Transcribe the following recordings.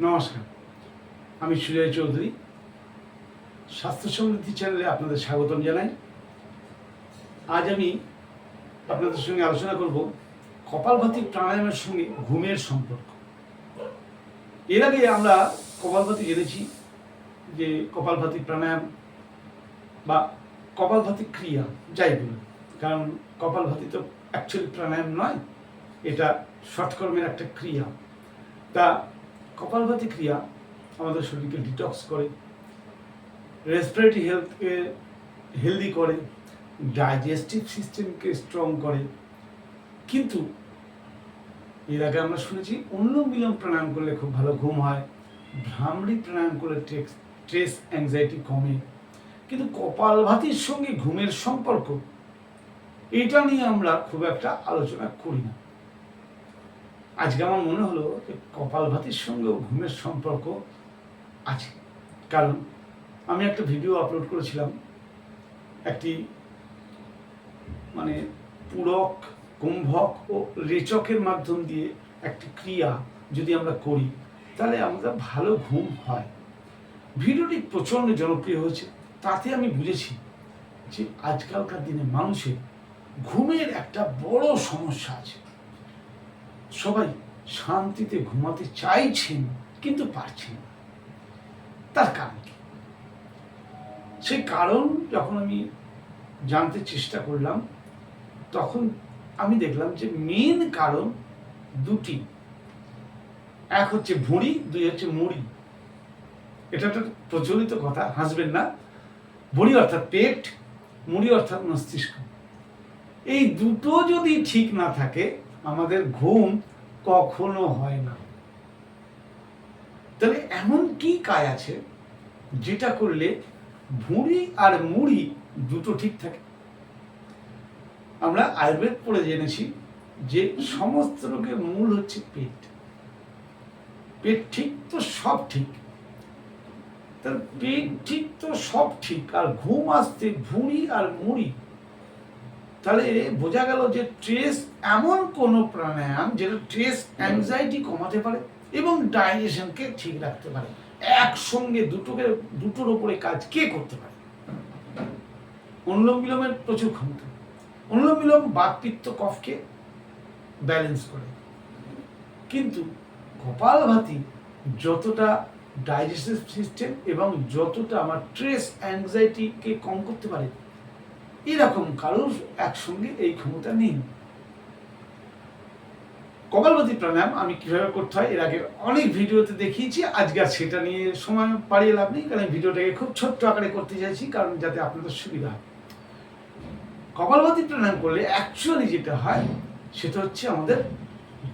নমস্কার। আমি সুজয় চৌধুরী। স্বাস্থ্য সমৃদ্ধি চ্যানেলে আপনাদের স্বাগতম জানাই। আজ আমি আপনাদের সঙ্গে আলোচনা করব কপালভাতি প্রাণায়ামের সঙ্গে ঘুমের সম্পর্ক। এর আগে আমরা কপালভাতি জেনেছি যে কপালভাতি প্রাণায়াম বা কপালভাতি ক্রিয়া, যাই বলুন। কারণ কপালভাতি তো অ্যাকচুয়ালি প্রাণায়াম নয়, এটা সৎকর্মের একটা ক্রিয়া। তা কপালভাতি ক্রিয়া আমাদের শরীরকে ডিটক্স করে রেসপিরেটরি হেলথকে হেলদি করে ডাইজেস্টিভ সিস্টেমকে স্ট্রং করে। কিন্তু এর আগে আমরা শুনেছি অনুলোম বিলোম প্রাণায়াম করলে খুব ভালো ঘুম হয়, ভ্রামরি প্রাণায়াম করলে স্ট্রেস অ্যাংজাইটি কমে। কিন্তু কপালভাতির সঙ্গে ঘুমের সম্পর্ক, এটা নিয়ে আমরা খুব একটা আলোচনা করি না। আজকে আমার মনে হলো যে কপালভাতির সঙ্গেও ঘুমের সম্পর্ক আছে। কারণ আমি একটা ভিডিও আপলোড করেছিলাম, একটি মানে পূরক, কুম্ভক ও রেচকের মাধ্যম দিয়ে একটি ক্রিয়া যদি আমরা করি, তাহলে আমাদের ভালো ঘুম হয়। ভিডিওটি প্রচণ্ড জনপ্রিয় হয়েছে, তাতে আমি বুঝেছি যে আজকালকার দিনে মানুষের ঘুমের একটা বড় সমস্যা আছে। সবাই শান্তিতে ঘুমাতে চাইছেন, কিন্তু পারছেন তার কারণ কি? সেই কারণ যখন আমি জানতে চেষ্টা করলাম, তখন আমি দেখলাম যে মেন কারণ দুটি। এক হচ্ছে ভুঁড়ি, দুই হচ্ছে মুড়ি। এটা একটা প্রচলিত কথা, হাসবেন না। ভুঁড়ি অর্থাৎ পেট, মুড়ি অর্থাৎ মস্তিষ্ক। এই দুটো যদি ঠিক না থাকে আমাদের ঘুম কখনো হয় না। তাহলে এমন কি কাজ আছে যেটা করলে ভুঁড়ি আর মুড়ি দুটো ঠিক থাকে? আমরা আয়ুর্বেদ পড়ে জেনেছি যে সমস্ত রোগের মূল হচ্ছে পেট। পেট ঠিক তো সব ঠিক। তার পেট ঠিক তো সব ঠিক, আর ঘুম আসতে ভুঁড়ি আর মুড়ি তাহলে বোঝা গেল যে ট্রেস এমন কোনো প্রাণায়াম যেটা ট্রেস অ্যাংজাইটি কমাতে পারে এবং ডাইজেশনকে ঠিক রাখতে পারে। একসঙ্গে দুটোকে দুটোর ওপরে কাজ কে করতে পারে? অনুলোম বিলোমের প্রচুর ক্ষমতা। অনুলোম বিলোম বাতপিত্ত কফকে ব্যালেন্স করে। কিন্তু কপালভাতি যতটা ডাইজেস্টিভ সিস্টেম এবং যতটা আমার ট্রেস অ্যাংজাইটিকে কম করতে পারে এরকম কারোর একসঙ্গে এই ক্ষমতা নেই। কপালভাতি প্রাণায়াম আমি কীভাবে করতে হয়, এর আগে অনেক ভিডিওতে দেখিয়েছি, আজকে আর সেটা নিয়ে সময় পাড়িয়ে লাভ নেই, কারণ ভিডিওটাকে খুব ছোট্ট আকারে করতে চাইছি, কারণ যাতে আপনাদের সুবিধা হয়। কপালভাতি প্রাণায়াম করলে অ্যাকচুয়ালি যেটা হয়, সেটা হচ্ছে আমাদের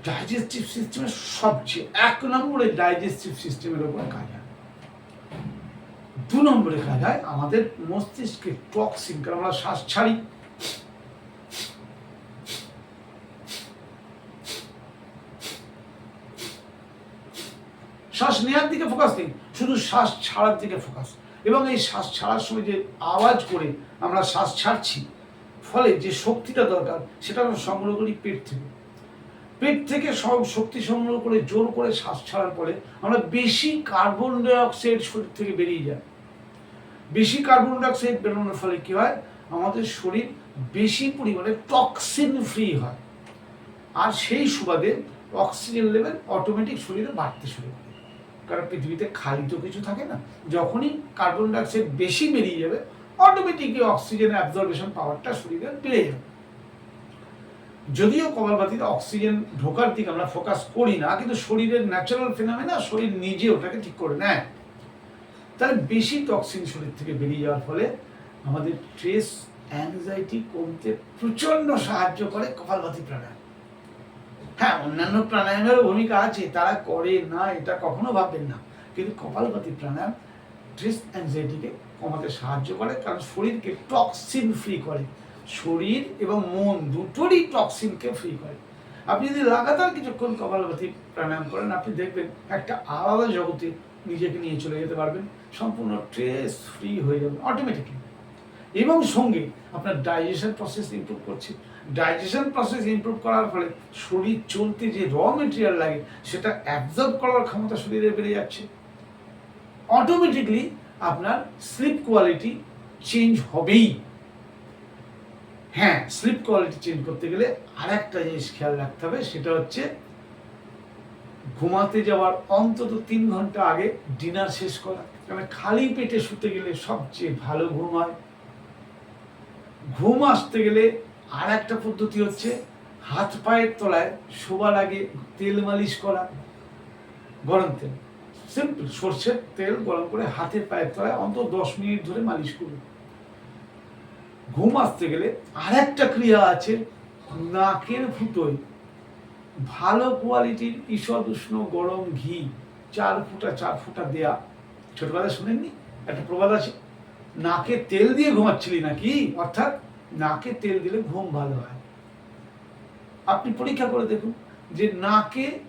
ডাইজেস্টিভ সিস্টেমের সবচেয়ে, এক নম্বরে ডাইজেস্টিভ সিস্টেমের ওপর কাজ হয়। দু নম্বরে কাজ হয় আমাদের মস্তিষ্কে টক্সিন কারণ আমরা শ্বাস ছাড়ি? শ্বাস নেওয়ার দিকে ফোকাস নেই, শুধু শ্বাস ছাড়ার দিকে ফোকাস এবং এই শ্বাস ছাড়ার সময় যে আওয়াজ করে আমরা শ্বাস ছাড়ছি, ফলে যে শক্তিটা দরকার, সেটা আমরা সংগ্রহ করি পেট থেকে। পেট থেকে সব শক্তি সংগ্রহ করে জোর করে শ্বাস ছাড়ার পরে আমরা বেশি কার্বন ডাইঅক্সাইড শরীর থেকে বেরিয়ে যায়। বেশি কার্বন ডাইঅক্সাইড বেরোনোর ফলে কি হয়? আমাদের শরীর বেশি পরিমাণে টক্সিন ফ্রি হয়। আর সেই সুবাদে অক্সিজেন লেভেল অটোমেটিক শরীরে বাড়তে শুরু করে। কারণ পৃথিবীতে খালি তো কিছু থাকে না। যখনই কার্বন ডাইঅক্সাইড বেশি বেরিয়ে যাবে অটোমেটিকলি অক্সিজেন অ্যাবজর্বেশন পাওয়ারটা শরীরে বেড়ে যাবে। যদিও কপালভাতিতে অক্সিজেন ঢোকার দিকে আমরা ফোকাস করি না, কিন্তু শরীরের ন্যাচারাল ফেনামেনা শরীর নিজে ওটাকে ঠিক করে নেয়। তাহলে বেশি টক্সিন শরীর থেকে বেরিয়ে যাওয়ার ফলে আমাদের স্ট্রেস অ্যাংজাইটি কমতে প্রচণ্ড সাহায্য করে কপালভাতি প্রাণায়াম। হ্যাঁ অন্যান্য প্রাণায়ামেরও ভূমিকা আছে, তারা করে না, এটা কখনো ভাববেন না। কিন্তু কপালভাতি প্রাণায়াম স্ট্রেস অ্যাংজাইটিকে কমাতে সাহায্য করে, কারণ শরীরকে টক্সিন ফ্রি করে। শরীর এবং মন দুটোরই টক্সিনকে ফ্রি করে। আপনি যদি লাগাতার কিছুক্ষণ কপালভাতি প্রাণায়াম করেন, আপনি দেখবেন একটা আলাদা জগতে নিজেকে নিয়ে চলে যেতে পারবেন। সম্পূর্ণ স্ট্রেস ফ্রি হয়ে যাবে অটোমেটিকলি এবং সঙ্গে আপনার ডাইজেশন প্রসেস ইমপ্রুভ করছে। ডাইজেশন প্রসেস ইমপ্রুভ করার ফলে শরীর চলতে যে র মেটেরিয়াল লাগে, সেটা অ্যাবজর্ব করার ক্ষমতা শরীরে বেড়ে যাচ্ছে। অটোমেটিকলি আপনার স্লিপ কোয়ালিটি চেঞ্জ হবেই। হ্যাঁ স্লিপ কোয়ালিটি চেঞ্জ করতে গেলে আর একটা জিনিস খেয়াল রাখতে হবে, সেটা হচ্ছে ঘুমাতে যাওয়ার অন্তত তিন ঘণ্টা আগে ডিনার শেষ করা। কারণ খালি পেটে শুতে গেলে সবচেয়ে ভালো ঘুম হয়। ঘুম আসতে গেলে আর একটা পদ্ধতি হচ্ছে হাত পায়ের তলায় শোবার আগে তেল মালিশ করা। গরম তেল। সিম্পল, সর্ষের তেল গরম করে হাতের পায়ের তলায় অন্তত দশ মিনিট ধরে মালিশ করুন। ঘুম আসতে গেলে আর একটা ক্রিয়া আছে, নাকের ফুটোয়। ভালো কোয়ালিটির ঈষদ উষ্ণ গরম ঘি চার ফুটা চার ফুটা দেয়া। ছোটবেলায় শুনেননি? একটা প্রবাদ আছে, নাকে তেল দিয়ে ঘুমাচ্ছিলি নাকি? অর্থাৎ, নাকে তেল দিলে ঘুম ভালো হয়। আপনি পরীক্ষা করে দেখুন যে নাকে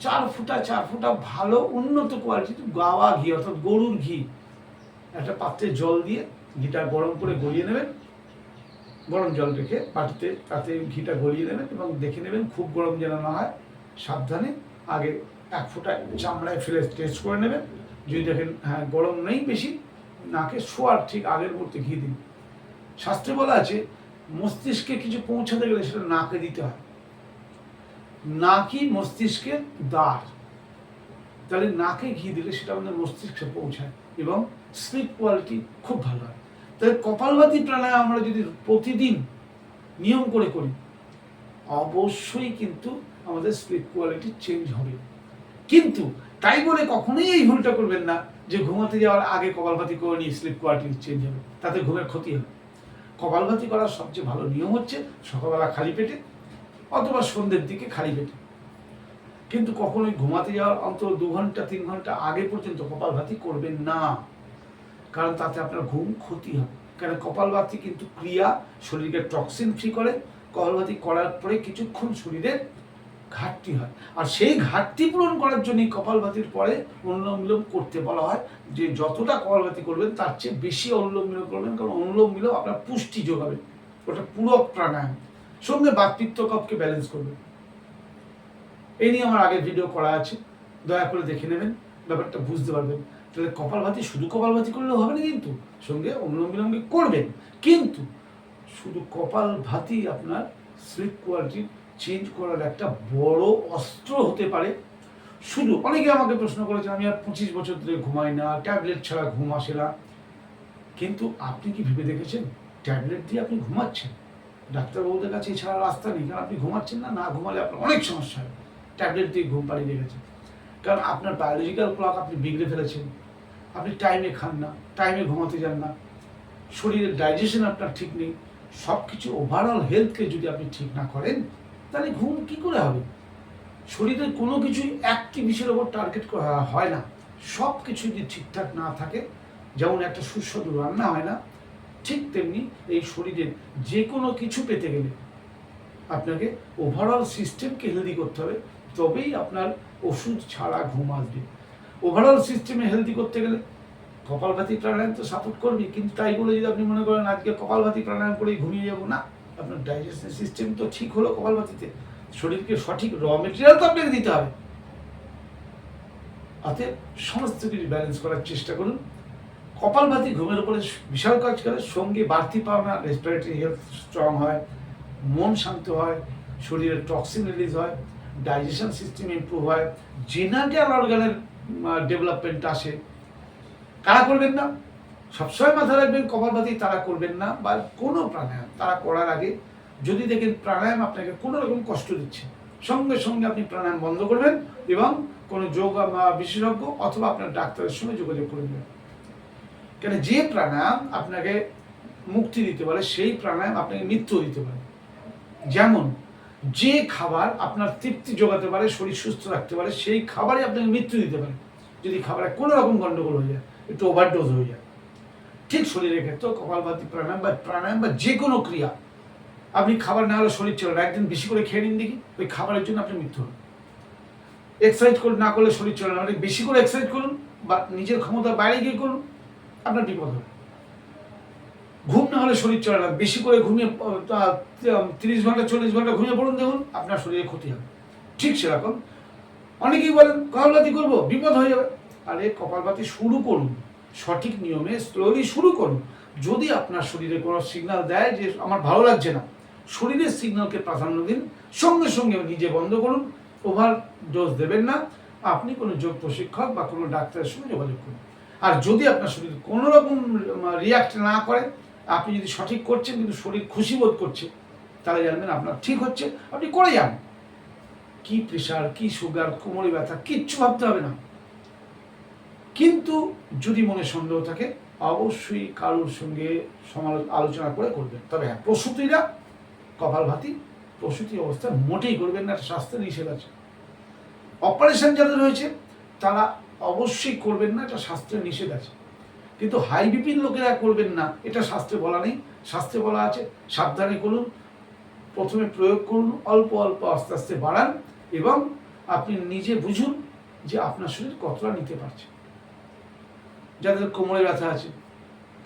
চার ফুটা চার ফুটা ভালো উন্নত কোয়ালিটির গাওয়া ঘি, অর্থাৎ গরুর ঘি। একটা পাত্রে জল দিয়ে ঘিটা গরম করে গলিয়ে নেবেন। গরম জল রেখে বাটিতে তাতে ঘিটা গলিয়ে নেবেন এবং দেখে নেবেন খুব গরম যেন না হয়। সাবধানে আগে এক ফোঁটা চামড়ায় ফেলে টেস্ট করে নেবেন। যদি দেখেন হ্যাঁ গরম নেই বেশি, নাকে শোয়ার ঠিক আগের মুহূর্তে ঘি দিন। শাস্ত্রে বলা আছে, মস্তিষ্কে কিছু পৌঁছাতে গেলে সেটা নাকে দিতে হয়। নাকই মস্তিষ্কের দ্বার। তাহলে নাকে ঘি দিলে সেটা আমাদের মস্তিষ্কে পৌঁছায় এবং স্লিপ কোয়ালিটি খুব ভালো হয়। তাহলে কপালভাতি প্রাণায়াম আমরা যদি প্রতিদিন নিয়ম করে করি, অবশ্যই কিন্তু আমাদের স্লিপ কোয়ালিটি চেঞ্জ হবে। কিন্তু তাই বলে কখনোই এই ভুলটা করবেন না যে ঘুমাতে যাওয়ার আগে কপালভাতি করে নিয়ে স্লিপ কোয়ালিটি চেঞ্জ হবে, তাতে ঘুমের ক্ষতি হবে। কপালভাতি করার সবচেয়ে ভালো নিয়ম হচ্ছে সকালবেলা খালি পেটে অথবা সন্ধ্যের দিকে খালি পেটে। কিন্তু কখনোই ঘুমাতে যাওয়ার অন্তত দু ঘণ্টা, তিন ঘণ্টা আগে পর্যন্ত কপালভাতি করবেন না। কারণ তাতে আপনার ঘুম ক্ষতি হবে। কারণ কপালভাতি কিন্তু ক্রিয়া, শরীরকে টক্সিন ফ্রি করে। কপালভাতি করার পরে কিছুক্ষণ শরীরের ঘাটতি হয়। আর সেই ঘাটতি পূরণ করার জন্য কপালভাতির পরে অনুলোম বিলোম করতে বলা হয় যে যতটা কপালভাতি করবেন, তার চেয়ে বেশি অনুলোম বিলোম করবেন, কারণ অনুলোম বিলোম আপনার পুষ্টি যোগাবে। ওটা পূরক প্রাণায়াম। সঙ্গে বাকপিত্ত কপকে ব্যালেন্স করবে এই নিয়ে আমার আগের ভিডিও করা আছে। দয়া করে দেখে নেবেন। ব্যাপারটা বুঝতে পারবেন। তাহলে কপালভাতি, শুধু কপালভাতি করলেও হবে না কিন্তু, সঙ্গে অনুলোম বিলোমকে করবেন। কিন্তু শুধু কপাল ভাতি আপনার স্লিপ কোয়ালিটি চেঞ্জ করার একটা বড় অস্ত্র হতে পারে। শুধু অনেকে আমাকে প্রশ্ন করেছে আমি আর পঁচিশ বছর ধরে ঘুমাই না, ট্যাবলেট ছাড়া ঘুম আসে না। কিন্তু আপনি কি ভেবে দেখেছেন? ট্যাবলেট দিয়ে আপনি ঘুমাচ্ছেন। ডাক্তারবাবুদের কাছে এছাড়া রাস্তা নেই, কারণ আপনি ঘুমাচ্ছেন না না ঘুমালে আপনার অনেক সমস্যা হয়। ট্যাবলেট দিয়ে ঘুম পাড়িয়ে রেখেছেন কারণ আপনার বায়োলজিক্যাল ক্লক আপনি বিগড়ে ফেলেছেন। আপনি টাইমে খান না টাইমে ঘুমাতে যান না। শরীরের ডাইজেশন আপনার ঠিক নেই। সব কিছু ওভারঅল হেলথকে যদি আপনি ঠিক না করেন, তাহলে ঘুম কি করে হবে? শরীরের কোনো কিছুই একটি বিষয়ের ওপর টার্গেট হয় না। সব কিছু যদি ঠিকঠাক না থাকে, যেমন একটা সুস্বাদু রান্না হয় না, ঠিক তেমনি এই শরীরের যে কোনো কিছু পেতে গেলে আপনাকে ওভারঅল সিস্টেমকে হেলদি করতে হবে। তবেই আপনার ওষুধ ছাড়া ঘুম আসবে। ওভারঅল সিস্টেমে হেলদি করতে গেলে কপালভাতি প্রাণায়াম তো সাপোর্ট করবে, কিন্তু তাই বলে যদি আপনি মনে করেন আজকে কপালভাতি প্রাণায়াম করে ঘুমিয়ে যাব, না, আপনার ডাইজেশন সিস্টেম তো ঠিক হলো কপালভাতিতে। শরীরকে সঠিক র মেটেরিয়াল তো আপনাকে দিতে হবে। অতএব সমস্ত কিছু ব্যালেন্স করার চেষ্টা করুন। কপালভাতি ঘুমের উপরে বিশাল কাজ করে, সঙ্গে বাড়তি পাওনা রেসপিরেটরি হেলথ স্ট্রং হয়, মন শান্ত হয় শরীরের টক্সিন রিলিজ হয়। ডাইজেশন সিস্টেম ইমপ্রুভ হয় জেনারেল অর্গানের ডেভেলপমেন্ট আসে। কারা করবেন না? সবসময় মাথায় রাখবেন কপালভাতি তারা করবেন না বা কোনো প্রাণায়াম তারা করার আগে যদি দেখেন প্রাণায়াম আপনাকে কোনো রকম কষ্ট দিচ্ছে, সঙ্গে সঙ্গে আপনি প্রাণায়াম বন্ধ করবেন এবং কোনো যোগ বিশেষজ্ঞ অথবা আপনার ডাক্তারের সঙ্গে যোগাযোগ করে নেবেন। কেন যে প্রাণায়াম আপনাকে মুক্তি দিতে পারে, সেই প্রাণায়াম আপনাকে মৃত্যু দিতে পারে। যেমন যে খাবার আপনার তৃপ্তি যোগাতে পারে, শরীর সুস্থ রাখতে পারে, সেই খাবারই আপনাকে মৃত্যু দিতে পারে। যদি খাবারে কোনো রকম গন্ডগোল হয়ে যায়, একটু ওভারডোজ হয়ে যায়, ঠিক শরীরের ক্ষেত্রে কপালভাতি প্রাণায়াম বা প্রাণায়াম বা যে কোনো ক্রিয়া, আপনি খাবার না হলে শরীর চলে একদিন বেশি করে খেয়ে নিন দেখি, ওই খাবারের জন্য আপনি মৃত্যু হন। এক্সারসাইজ করে না করলে শরীর চলে না। মানে বেশি করে এক্সারসাইজ করুন বা নিজের ক্ষমতার বাইরে গিয়ে করুন, আপনার বিপদ হবে। ঘুম না হলে শরীর চলে না। বেশি করে ঘুমিয়ে তিরিশ ঘণ্টা, চল্লিশ ঘণ্টা ঘুমিয়ে পড়ুন দেখুন, আপনার শরীরে ক্ষতি হবে। ঠিক সেরকম। অনেকেই বলেন কপালবাতি করব, বিপদ হয়ে যাবে। আরে কপালবাতি শুরু করুন। সঠিক নিয়মে স্লোলি শুরু করুন। যদি আপনার শরীরে কোনো সিগন্যাল দেয় যে আমার ভালো লাগছে না, শরীরের সিগনালকে প্রাধান্য দিন। সঙ্গে সঙ্গে নিজে বন্ধ করুন। ওভার ডোজ দেবেন না। আপনি কোনো যোগ প্রশিক্ষক বা কোনো ডাক্তারের সঙ্গে যোগাযোগ করুন। আর যদি আপনার শরীর কোনো রকম রিয়াক্ট না করে আপনি যদি সঠিক করছেন, কিন্তু শরীর খুশি বোধ করছে, তাহলে জানবেন আপনার ঠিক হচ্ছে, আপনি করে যান। কি প্রেশার কি সুগার কোমরে ব্যথা, কিচ্ছু ভাবতে হবে না। কিন্তু যদি মনে সন্দেহ থাকে, অবশ্যই কারোর সঙ্গে সমালো আলোচনা করে করবেন। তবে হ্যাঁ প্রসূতিরা কপালভাতি প্রসূতি অবস্থা মোটেই করবেন না স্বাস্থ্যের নিষেধ আছে। অপারেশন যাদের হয়েছে, তারা অবশ্যই করবেন না, এটা শাস্ত্রের নিষেধ আছে। কিন্তু হাই বিপির লোকেরা করবেন না। এটা শাস্ত্রে বলা নেই। শাস্ত্রে বলা আছে, সাবধানে করুন। প্রথমে প্রয়োগ করুন, অল্প অল্প আস্তে আস্তে বাড়ান এবং আপনি নিজে বুঝুন যে আপনার শরীর কতটা নিতে পারছে। যাদের কোমরে ব্যথা আছে,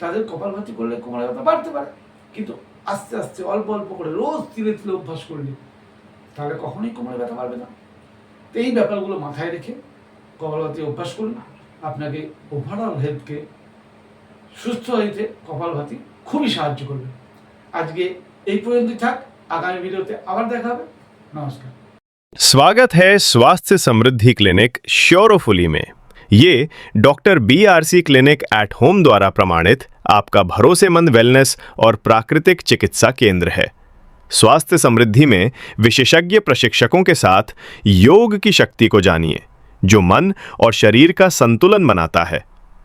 তাদের কপালভাতি করলে কোমরে ব্যথা বাড়তে পারে। কিন্তু আস্তে আস্তে, অল্প অল্প করে রোজ তিলে তিলে অভ্যাস করলে তাহলে কখনোই কোমরে ব্যথা বাড়বে না। এই ব্যাপারগুলো মাথায় রেখে কপালভাতি অভ্যাস করুন। আপনাকে ওভারঅল হেলথকে সুস্থ হইতে কপালভাতি খুবই সাহায্য করবে আজকে এই পর্যন্তই থাক আগামী ভিডিওতে আবার দেখা হবে নমস্কার स्वागत है स्वास्थ्य समृद्धि क्लिनिक श्योरोफुली में ये doctor B R C clinic at home द्वारा प्रमाणित आपका भरोसेमंद वेलनेस और प्राकृतिक चिकित्सा केंद्र है स्वास्थ्य समृद्धि में विशेषज्ञ प्रशिक्षकों के साथ योग की शक्ति को जानिए जो मन और शरीर का संतुलन बनाता है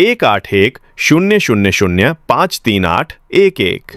एक आठ एक शून्य शून्य शून्य पाँच तीन आठ एक एक।